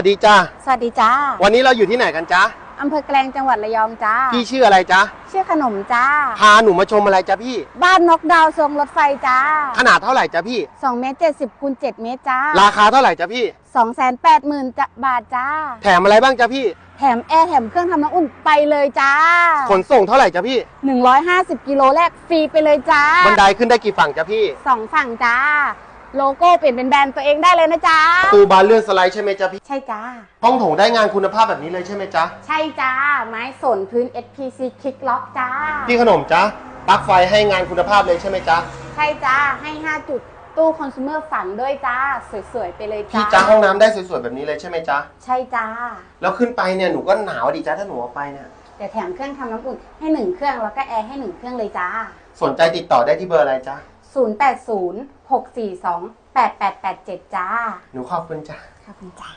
สวัสดีจ้าสวัสดีจ้า วันนี้เราอยู่ที่ไหนกันจ๊ะอำเภอแกลงจังหวัดระยองจ้า พี่ชื่ออะไรจ๊ะชื่อขนมจ้า พาหนูมาชมอะไรจ๊ะพี่ บ้านนกดาวทรงรถไฟจ้า ขนาดเท่าไหร่จ๊ะพี่2เมตร70คูณ7เมตรจ้า ราคาเท่าไหร่จ๊ะพี่2 8 0 0 0 0จ้ะบาทจ้า แถมอะไรบ้างจ๊ะพี่ แถมแอร์แถมเครื่องทำน้ำอุ่นไปเลยจ้า ขนส่งเท่าไหร่จ๊ะพี่150กิโลแรกฟรีไปเลยจ้า บันไดขึ้นได้กี่ฝั่งจ๊ะพี่สองฝั่งจ้า โลโก้เปลี่ยนเป็นแบรนด์ตัวเองได้เลยนะจ้าประตูบานเลื่อนสไลด์ใช่ไหมจ๊ะพี่ใช่จ้า ห้องโถงได้งานคุณภาพแบบนี้เลยใช่ไหมจ๊ะใช่จ้า ไม้สนพื้น SPC คลิกล็อกจ้า พี่ขนมจ๊ะปลั๊กไฟให้งานคุณภาพเลยใช่ไหมจ๊ะใช่จ้า ให้ 5 จุด ตู้คอน sumer ฝันด้วยจ้า สวยๆ ไปเลยจ้าพี่จ๊ะห้องน้ำได้สวยๆแบบนี้เลยใช่ไหมจ๊ะใช่จ้า แล้วขึ้นไปเนี่ยหนูก็หนาวดิจ๊ะถ้าหนูเอาไปเนี่ยเดี๋ยวแถมเครื่องทำน้ำอุ่นให้หนึ่งเครื่องแล้วก็แอร์ให้หนึ่งเครื่องเลยจ้า สนใจติดต่อได้ที่เบอร์อะไรจ๊ะ 080 642 8887 จ้า หนูขอบคุณจ้ะ ขอบคุณจ้า